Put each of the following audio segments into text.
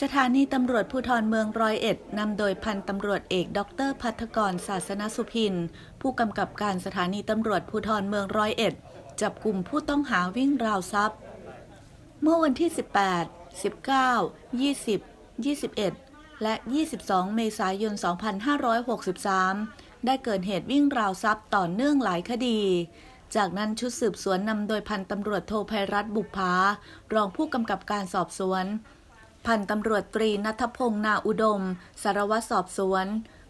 สถานีตำรวจภูธรเมืองร้อยเอ็ดนำโดยพันตำรวจเอก ดรพัทกรศาสนสุพิน ผู้กำกับการสถานีตำรวจภูธรเมืองร้อยเอ็ด จับกลุ่มผู้ต้องหาวิ่งราวทรัพย์ เมื่อวันที่ 18 19 20 21 และ 22 เมษายน 2563 ได้เกิดเหตุวิ่งราวทรัพย์ต่อเนื่องหลายคดี จากนั้นชุดสืบสวนนำโดยพันตำรวจโทภัยรัฐบุพภารองผู้กำกับการสอบสวน พันตำรวจตรีนัทพงษ์นาอุดม สารวัตรสอบสวน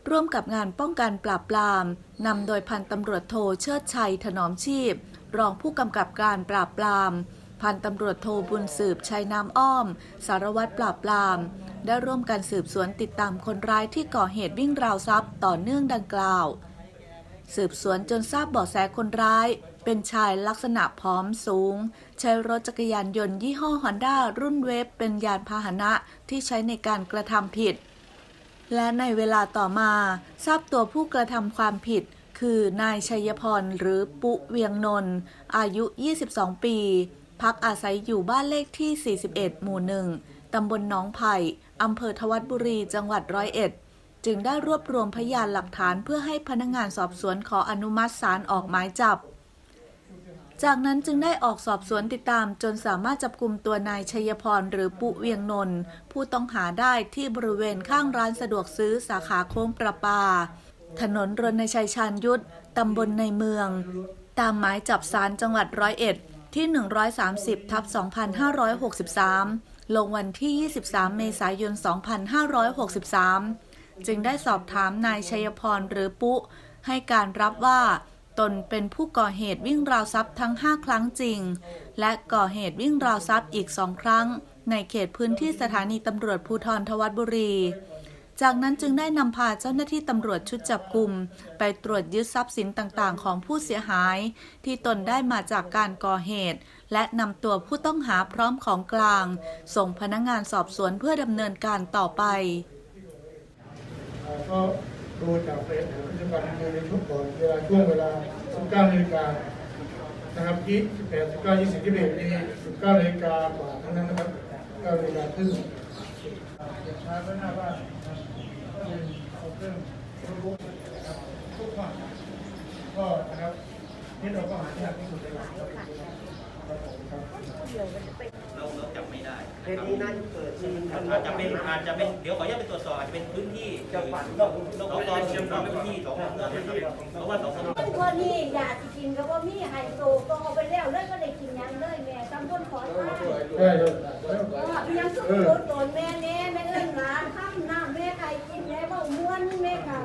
ร่วมกับงานป้องกันปราบปรามนำโดยพันตำรวจโทเชิดชัยถนอมชีพ รองผู้กำกับการปราบปรามพันตำรวจโทบุญสืบชัยน้ำอ้อม สารวัตรปราบปราม ได้ร่วมกันสืบสวนติดตามคนร้ายที่ก่อเหตุวิ่งราวทรัพย์ต่อเนื่องดังกล่าว สืบสวนจนทราบเบาะแสคนร้าย เป็นชายลักษณะผอมสูง ใช้รถจักรยานยนต์ยี่ห้อฮอนด้ารุ่นเวฟเป็นยานพาหนะที่ใช้ในการกระทำผิด และในเวลาต่อมา ทราบตัวผู้กระทำความผิด คือนายชัยพรหรือปุเวียงนนท์อายุ 22 ปี พักอาศัยอยู่บ้านเลขที่ 41 หมู่หนึ่งตำบลหนองไผ่อำเภอทวัดบุรี จังหวัดร้อยเอ็ด จึงได้รวบรวมพยานหลักฐานเพื่อให้พนักงานสอบสวนขออนุมัติศาลออกหมายจับ จากนั้นจึงได้ออกสอบสวนติดตามจนสามารถจับกลุ่มตัวนายชัยพรหรือปุเวียงนนท์ผู้ต้องหาได้ที่บริเวณข้างร้านสะดวกซื้อสาขาโค้งประปา ถนนรณชัยชาญยุทธตำบลในเมือง ตามหมายจับสารจังหวัดร้อยเอ็ดที่ 130ทับ2563 ลงวันที่ 23 เมษายน 2563 จึงได้สอบถามนายชัยพรหรือปุให้การรับว่า ตนเป็นผู้ก่อเหตุวิ่งราวทรัพย์ทั้ง 5 ครั้งจริง และก่อเหตุวิ่งราวทรัพย์อีกสองครั้ง ในเขตพื้นที่สถานีตำรวจภูธรทวัดบุรี จากนั้นจึงได้นำพาเจ้าหน้าที่ตำรวจชุดจับกลุ่ม ไปตรวจยึดทรัพย์สินต่างๆ ของผู้เสียหาย ที่ตนได้มาจากการก่อเหตุ และนำตัวผู้ต้องหาพร้อมของกลาง ส่งพนักงานสอบสวนเพื่อดำเนินการต่อไป ดูจากเฟซพฤติกรรมในช่วงก่อนเวลาช่วงเวลา 19นาฬิกานะครับที่18 19 20 21นี่19นาฬิกากว่าทั้งนั้นนะครับ9นาฬิกาครึ่งเก็บช้าไว้หน้าบ้านนะครับเอาเครื่องโน้ตบุ๊กนะครับทุกข้อหาก็นะครับนี่เราก็หาที่หนักที่สุดเลยครั บครับผมครับเราเราจับไม่ได้เคสนี้น่าจะเกิดที่อาจจะเป็นอาจจะเป็นเดี๋ยวขออนุญาตไปตรวจสอบอาจจะเป็นพื้นที่จังหวัดนอกนอกนอกนอกพื้นที่สองคนนะครับเพราะว่าสองคนคนพวกนี้อยากสิกินก็ว่ามีไฮโซก็เอาไปแล้วเลยก็ได้กินหยังเลยแม่ตำบลขอทานได้ครับก็ยังสุขโดดโดนแม่แน่แม่เอิ้นหลานข้ามน้ำแม่ไก่กินแม่เบาม้วนแม่ค่ะ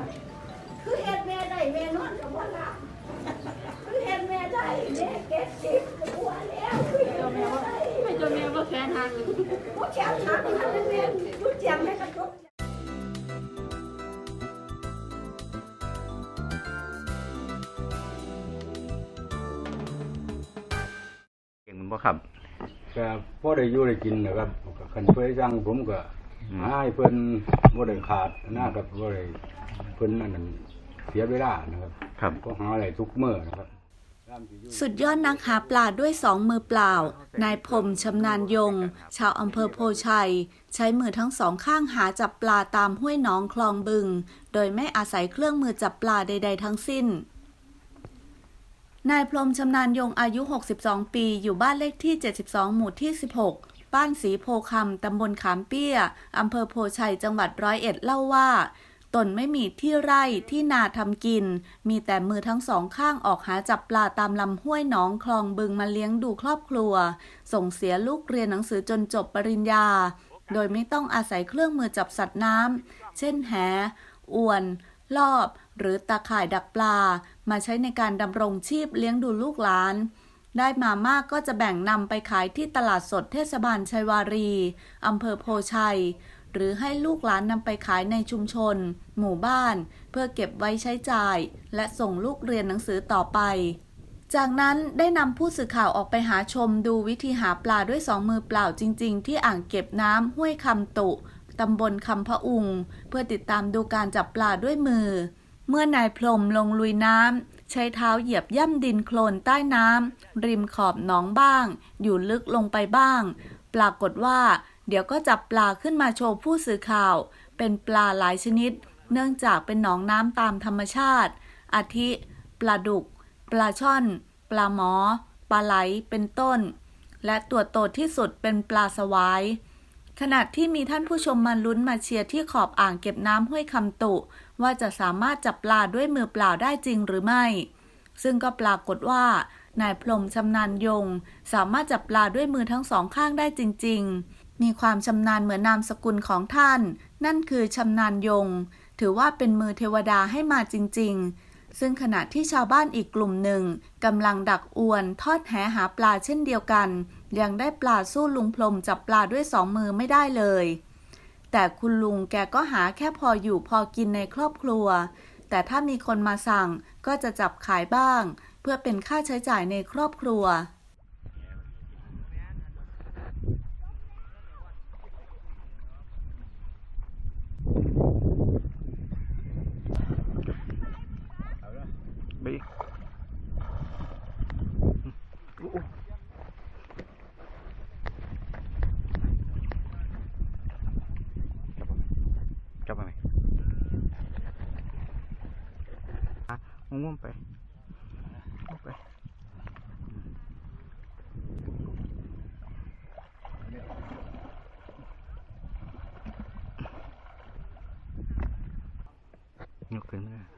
คือเฮ็ดแม่ได้แม่นอนกับบ่หลับคือเฮ็ดแม่ได้แม่เก็บสิบกว่าแล้วคือเฮ็ดแม่ได้ ไม่จน แม่ว่าแขนหักบ่แข็งหักนะแม่ยุดเจียมแม่กระทบเก่งมันบ่ครับ ก็พอได้อยู่ได้กินนะครับคันเพื่อสั่งผมก็หาให้เพิ่นบ่ได้ขาดหน้ากับบ่ได้เพิ่นนั่นนั่นเสียเวลานะครับ ครับ ก็หาอะไรทุกมื้อนะครับ สุดยอดนักหาปลาด้วยสองมือเปล่า นายพรมชำนาญยง ชาวอำเภอโพชัย ใช้มือทั้งสองข้างหาจับปลาตามห้วยหนองคลองบึง โดยไม่อาศัยเครื่องมือจับปลาใด ๆ ทั้งสิ้น นายพรมชำนาญยงอายุ 62 ปี อยู่บ้านเลขที่ 72 หมู่ที่ 16 บ้านสีโพคำตำบลขามเปี้ยอำเภอโพชัย จังหวัดร้อยเอ็ดเล่าว่า ตนไม่มีที่ไร่ที่นาทำกิน มีแต่มือทั้งสองข้างออกหาจับปลาตามลำห้วยหนองคลองบึงมาเลี้ยงดูครอบครัว ส่งเสียลูกเรียนหนังสือจนจบปริญญา โดยไม่ต้องอาศัยเครื่องมือจับสัตว์น้ำ เช่นแห อวน ลอบ หรือตาข่ายดักปลา มาใช้ในการดำรงชีพเลี้ยงดูลูกหลาน ได้มามากก็จะแบ่งนำไปขายที่ตลาดสดเทศบาลชัยวารีอำเภอโพชัย หรือให้ลูกหลานนำไปขายในชุมชน หมู่บ้าน เพื่อเก็บไว้ใช้จ่าย และส่งลูกเรียนหนังสือต่อไป จากนั้นได้นำผู้สื่อข่าวออกไปหาชมดูวิธีหาปลาด้วยสองมือเปล่าจริง ๆ ที่อ่างเก็บน้ำห้วยคำตุตำบลคำพะอุง เพื่อติดตามดูการจับปลาด้วยมือ เมื่อนายพรมลงลุยน้ำใช้เท้าเหยียบย่ำดินโคลนใต้น้ำริมขอบหนองบ้าง อยู่ลึกลงไปบ้างปปรากฏว่า เดี๋ยวก็จับปลาขึ้นมาโชว์ผู้สื่อข่าว เป็นปลาหลายชนิด เนื่องจากเป็นหนองน้ำตามธรรมชาติ อาทิ ปลาดุก ปลาช่อน ปลาหมอ ปลาไหล เป็นต้น และตัวโตที่สุดเป็นปลาสวาย ขณะที่มีท่านผู้ชมมาลุ้นมาเชียร์ที่ขอบอ่างเก็บน้ำห้วยคำตุ ว่าจะสามารถจับปลาด้วยมือเปล่าได้จริงหรือไม่ ซึ่งก็ปรากฏว่านายพรมชำนาญยง สามารถจับปลาด้วยมือทั้งสองข้างได้จริง ๆ มีความชำนาญเหมือนนามสกุลของท่าน นั่นคือชำนาญยง ถือว่าเป็นมือเทวดาให้มาจริง ๆ ซึ่งขณะที่ชาวบ้านอีกกลุ่มหนึ่งกำลังดักอวนทอดแหหาปลาเช่นเดียวกัน ยังได้ปลาสู้ลุงพรมจับปลาด้วยสองมือไม่ได้เลย แต่คุณลุงแกก็หาแค่พออยู่พอกินในครอบครัว แต่ถ้ามีคนมาสั่งก็จะจับขายบ้าง เพื่อเป็นค่าใช้จ่ายในครอบครัว ไปอีกอู้อู้จับมาไหมจับมาไหมอะงงๆไปงงไปยกขึ้นเลย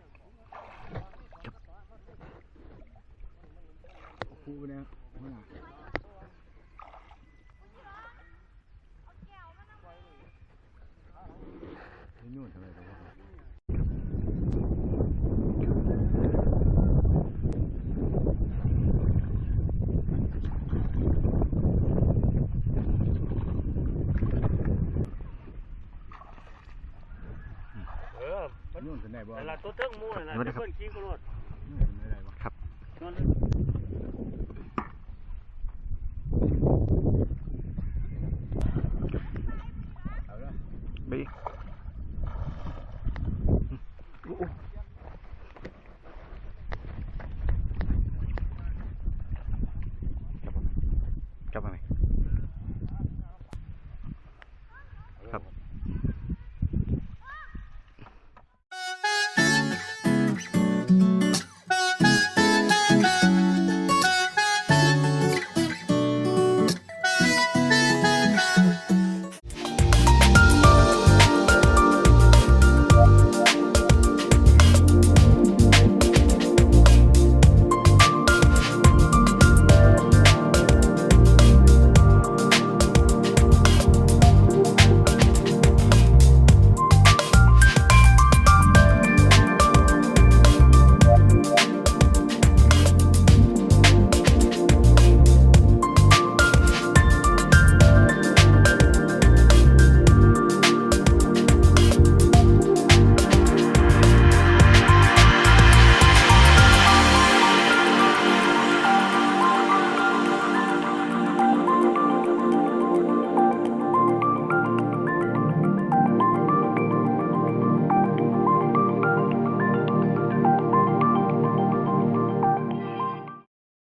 คู่เนี่ยหัวหน้านี่นู่นทำไมตรงนั้นเออนู่นเป็นไหนบ่เวลาตัวเทิงหมู่นั่นน่ะสวัสดีครับเพิ่นขี้ก็รถนู่นเป็นไหนบ่ครับนอน me